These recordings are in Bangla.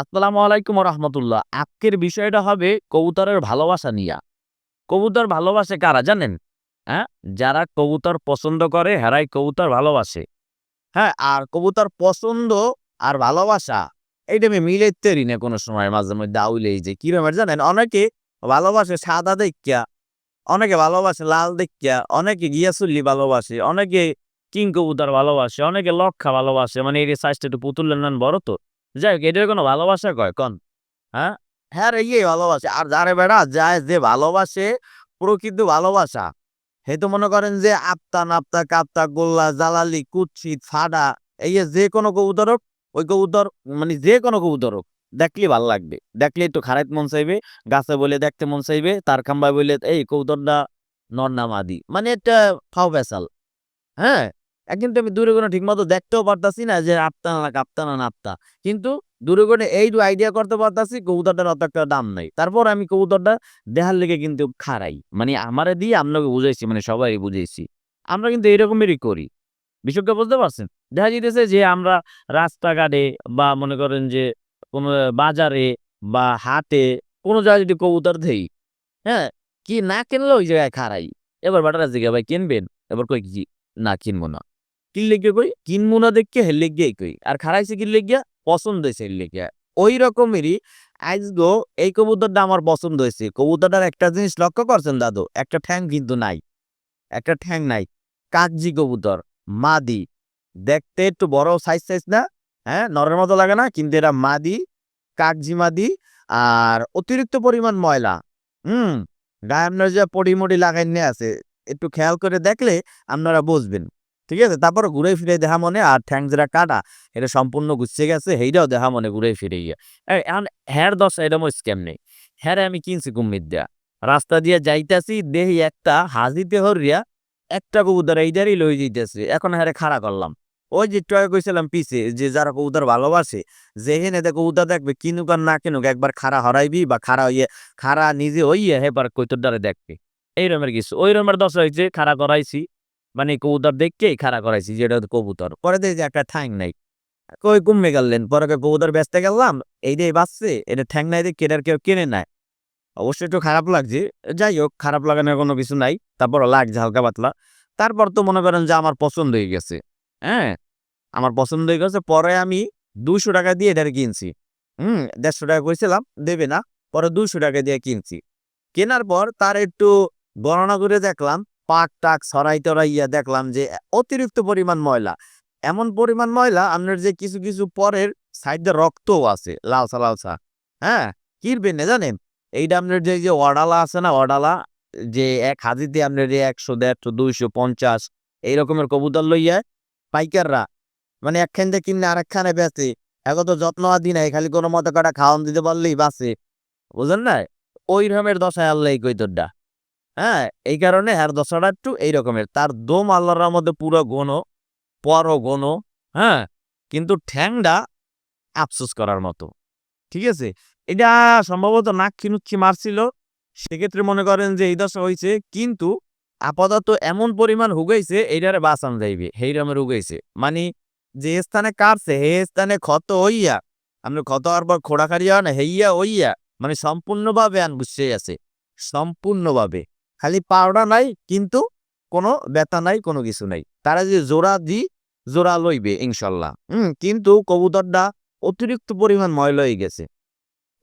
আসসালামু আলাইকুম রহমতুল্লাহ আজকের বিষয়টা হবে কবুতরের ভালোবাসা নিয়া। কবুতর ভালোবাসে কারা জানেন? হ্যাঁ? যারা কবুতর পছন্দ করে, হেরাই কবুতর ভালোবাসে। হ্যাঁ আর কবুতর পছন্দ আর ভালোবাসা, এইটা আমি মিলাইতে না কোনো সময়, মাঝে মধ্যে আউলেই যে কিরমের জানেন? অনেকে ভালোবাসে সাদা দেখিয়া, অনেকে ভালোবাসে লাল দেখিয়া, অনেকে গিয়াসুল্লি ভালোবাসে, অনেকে কিং কবুতর ভালোবাসে, অনেকে লক্ষা ভালোবাসে মানে এই সাইজটা একটু পুতুলের নান বড় তো। যাই হোক এটার কোনো ভালোবাসা কয়? কন। হ্যাঁ? হ্যাঁ রে ইয়ে ভালোবাসে। আর যারে বেড়া যায় যে ভালোবাসে, প্রকৃত ভালোবাসা। হে তো মনে করেন যে আপতা নাপ্তা, কাপ্তা, গোল্লা জালালি কুৎসিত ফাডা, এই যে কোনো কবুতর ওই কবুতর মানে যে কোনো কবুতর দেখলে ভালো লাগবে। দেখলে একটু খারাপ মন চাইবে, গাছে বলে দেখতে মন চাইবে, তার খাম্বায় বলে এই কবুতরটা নর নাম আদি মানে একটা ফাও পেশাল হ্যাঁ? একদিন তো আমি দূরে কোনো ঠিক মতো দেখতেও পারতাছি না যে আপতা না কাপ্তা না নাপ্তা। কিন্তু দূরে করে এই আইডিয়া করতে পারতাছি, কবুতরটার অত একটা দাম নাই। তারপর আমি কবুতরটা দেখার লেগে কিন্তু খারাই মানে আমারে দিয়ে আপনাকে বুঝাইছি মানে সবাই বুঝাইছি। আমরা কিন্তু এরকমই করি। বিষয়টা বুঝতে পারছেন? দেখা যেতেছে যে আমরা রাস্তাঘাটে বা মনে করেন যে কোনো বাজারে বা হাটে কোনো জায়গায় যদি কবুতর দেই হ্যাঁ কি না কিনলে ওই জায়গায় খারাই এবার বাটারা জিজ্ঞা ভাই, কিনবেন? এবার কই কি না, কিনবো না। গিয়ে কই কিনবো না দেখে গিয়ে কই আর খারাইছে গিয়া পছন্দ হয়েছে গিয়া ওই রকমেরই আজগো এই কবুতরটা আমার পছন্দ হয়েছে কবুতরটার একটা জিনিস লক্ষ্য করছেন দাদু, একটা ঠ্যাং কিন্তু নাই। একটা ঠ্যাং নাই। কাকজি কবুতর মাদি। দেখতে একটু বড় সাইজ সাইজ না হ্যাঁ নরের মতো লাগে না, কিন্তু এরা মাদি, কাকজি মাদি, আর অতিরিক্ত পরিমাণ ময়লা। হুম? গায়ে আপনার যে পড়ি মড়ি লাগাই নিয়ে আছে, একটু খেয়াল করে দেখলে আপনারা বুঝবেন। ঠিক আছে? তারপর ঘুরে ফিরে দেখা মনে, আর ঠ্যাং যেটা কাটা, এটা সম্পূর্ণ গুছিয়ে গেছে, সেইটাও দেখা মনে ঘুরে ফিরে গিয়ে। এখন হ্যার দশ, এটা মো স্ক্যাম নেই। হ্যারে আমি কিনছি কুম্মির দেয়া। রাস্তা দিয়ে যাইতাছি, দেহি একটা হাজিতে হরিয়া একটা কবুতর এইটারই লই যাইতেছে। এখন হ্যারে খাড়া করলাম। ওই যে টয় কইছিলাম পিছে যে যারা কবুতর ভালোবাসে যেহেনে দে কবুতর দেখবে, কিনুক আর না কিনুক, একবার খাড়া হরাইবি বা খাড়া হইয়ে, খাড়া নিজে হইয়ে, হেবার কৈতরটারে দেখবে। এই রকমের কিছু। ওই রকমের দশ হয়েছে খাড়া করাইছি। মানে কবুতর দেখকেই খাড়া করাইছি, যেটা হচ্ছে কবুতর। পরে দেখি যে একটা ঠ্যাং নাই। কই কমে গেলেন? পরে কবুতর বেচতে গেলাম, এই দিয়ে বাঁচছে, এটা ঠ্যাং নাই দিয়ে কেনার কেউ কিনে নাই। অবশ্যই একটু খারাপ লাগছে। যাই হোক, খারাপ লাগানোর কোনো কিছু নাই। তারপর লাগছে হালকা পাতলা। তারপর তো মনে করেন যে আমার পছন্দ হয়ে গেছে। হ্যাঁ? আমার পছন্দ হয়ে গেছে, পরে আমি দুশো টাকা দিয়ে এটা কিনছি। হুম? দেড়শো টাকা কইছিলাম, দেবে না। পরে দুশো টাকা দিয়ে কিনছি। কেনার পর তার একটু গণনা করে দেখলাম পাক টাক সরাই টরাইয়া দেখলাম যে অতিরিক্ত পরিমাণ ময়লা। এমন পরিমাণ ময়লা আপনার যে কিছু কিছু পরের সাইডে রক্তও আছে, লালসা লালসা। হ্যাঁ? কিরবেন না জানেন? এইটা আপনার যে যে অডালা আছে না অডালা যে এক হাজিতে আপনার যে একশো, দেড়শো, দুইশো, পঞ্চাশ, এই রকমের কবুতর লইয়া পাইকাররা মানে একখান থেকে কিনে আরেকখানে বেচে এখন তো যত্ন আদি নাই খালি কোনো মতো কাটা খাওয়ান দিতে পারলেই বাঁচে। বুঝলেন না ওই রকমের দশায় আল্লাহ কৈতরটা। হ্যাঁ? এই কারণে হ্যার দশাটা একটু এই রকমের। তার দোম আল্লাহর মধ্যে পুরো গণ পর গণ হ্যাঁ? কিন্তু ঠ্যাংটা আফসোস করার মতো। ঠিক আছে? এটা সম্ভবত নাক খিনুচ্ছি মারছিল। সেক্ষেত্রে মনে করেন যে এই দশা হয়েছে কিন্তু আপাতত এমন পরিমাণ হুগাইছে এইটারে বাঁচান যাইবে। সেই রকমের হুগাইছে মানে যে স্থানে কাটছে হে স্থানে ক্ষত হইয়া আপনি ক্ষত হওয়ার পর খোড়াখাড়ি না, হেইয়া হইয়া মানে সম্পূর্ণভাবে আন বুঝছে আছে। সম্পূর্ণভাবে। খালি পাওড়া নাই, কিন্তু কোনো ব্যথা নাই, কোনো কিছু নাই। তারা যে জোড়া দি, জোড়া লইবে, ইনশাল্লাহ। হুম কিন্তু কবুতরটা অতিরিক্ত পরিমাণ ময়লা হয়ে গেছে।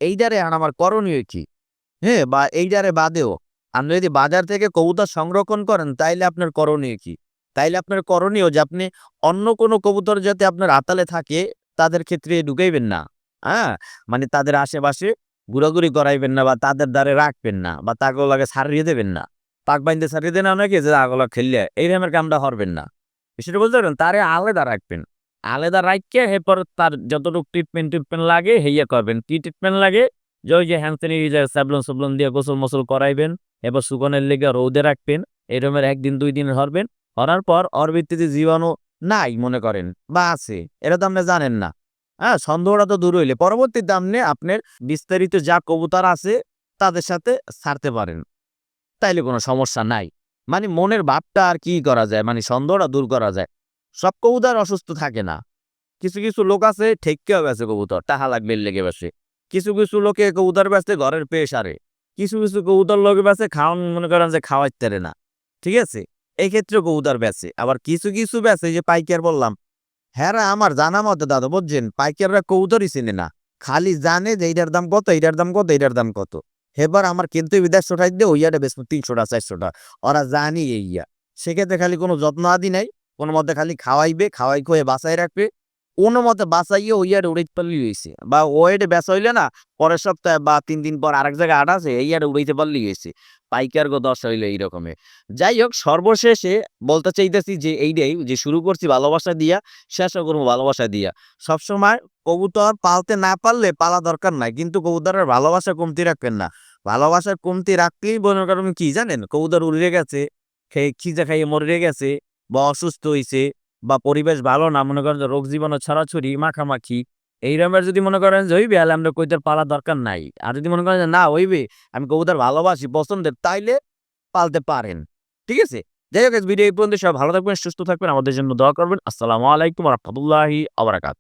এইটারে আর আমার করণীয় কি? হ্যাঁ বা এইটারে বাদেও আপনি যদি বাজার থেকে কবুতর সংরক্ষণ করেন, তাইলে আপনার করণীয় কি? তাইলে আপনার করণীয় যে আপনি অন্য কোনো কবুতর যাতে আপনার আতালে থাকে, তাদের ক্ষেত্রে ঢুকাইবেন না। হ্যাঁ? মানে তাদের আশেপাশে ঘুরাঘুরি করাইবেন না বা তাদের দ্বারে রাখবেন না বা তাগুলোকে সারিয়ে দেবেন না। পাক বাইন্দে সারিয়ে দেন অনেকে যে আগলা খেললে এই রকমের কামটা হরবেন না। সেটা বলতে পারেন তারে আলাদা রাখবেন। আলাদা রাখকে এরপর তার যতটুকু ট্রিটমেন্ট ট্রিটমেন্ট লাগে হেইয়া করবেন। কি ট্রিটমেন্ট লাগে? যে ওই যে হ্যান্সেনি স্যাবলন সাবলন দিয়ে গোসল মোসল করাইবেন এবার সুগনের লেগে রৌদে রাখবেন এরমের একদিন দুই দিন হরবেন। হরার পর ওর ভিত্তিতে জীবাণু নাই মনে করেন বা আছে, এটা তো আপনি জানেন না। হ্যাঁ? সন্দেহটা তো দূর হইলে। পরবর্তীতে আপনি আপনার বিস্তারিত যা কবুতর আছে, তাদের সাথে ছাড়তে পারেন। তাইলে কোনো সমস্যা নাই। মানে মনের ভাবটা আর কি করা যায়? মানে সন্দেহটা দূর করা যায়। সব কবুতর অসুস্থ থাকে না। কিছু কিছু লোক আছে ঠেককেও বেছে কবুতর, টাহা লাগবে লেগে বসে কিছু কিছু লোকে কবুতর বেচতে ঘরের পেশ আরে। কিছু কিছু কবুতর লোকে বেচে খাওয়ান, মনে করেন যে খাওয়াইতে না। ঠিক আছে? এই ক্ষেত্রে কবুতর বেচে। আবার কিছু কিছু বেচে যে পাইকার বললাম হ্যাঁ আমার জানা মতো দাদা, বুঝছেন? পাইকাররা কবুতরই চিনে না। খালি জানে যে এইটার দাম কত, এইটার দাম কত, এইটার দাম কত। এবার আমার কিন্তু বিদেশ টাকা দিয়ে ওইয়াটা বেশ তিনশোটা, চারশোটা। ওরা জানি এইয়া সেক্ষেত্রে খালি কোনো যত্ন আদি নাই। কোনো মধ্যে খালি খাওয়াইবে খাওয়াই খুঁয়ে বাসায় রাখবে। কোনো মতে বাঁচাইয়ে ওইয়ার উড়াইতে পারলি হয়েছে বা ওয়েটে বেচা হইলে না, পরের সপ্তাহে বা তিন দিন পর আরেক জায়গায় আট আছে, এই আর উড়াইতে পারলি হয়েছে পাইকার গো দশ হইলে এই রকমের যাই হোক সর্বশেষে বলতে চাইতেছি যে এইটাই যে শুরু করছি ভালোবাসা দিয়া শেষও করব ভালোবাসা দিয়া। সবসময় কবুতর পালতে না পারলে পালা দরকার নাই, কিন্তু কবুতরের ভালোবাসা কমতি রাখবেন না। ভালোবাসার কমতি রাখলেই মনে কারণ কি জানেন? কবুতর উড়ে গেছে খেয়ে খিজা খাইয়ে মরে গেছে, বা অসুস্থ হয়েছে বা পরিবেশ ভালো না, মনে করেন যে রোগ জীবাণু ছড়াছড়ি, মাখামাখি, এই রকমের যদি মনে করেন যে, হইবে, তাহলে আমরা কবুতর পালা দরকার নাই। আর যদি মনে করেন যে, না, হইবে, আমি কবুতার ভালোবাসি, পছন্দের, তাইলে পালতে পারেন। ঠিক আছে? যাই হোক ভিডিও এই পর্যন্ত সব ভালো থাকবেন, সুস্থ থাকবেন। আমাদের জন্য দোয়া করবেন। আসসালামু আলাইকুম রহমতুল্লাহি আবরাকাত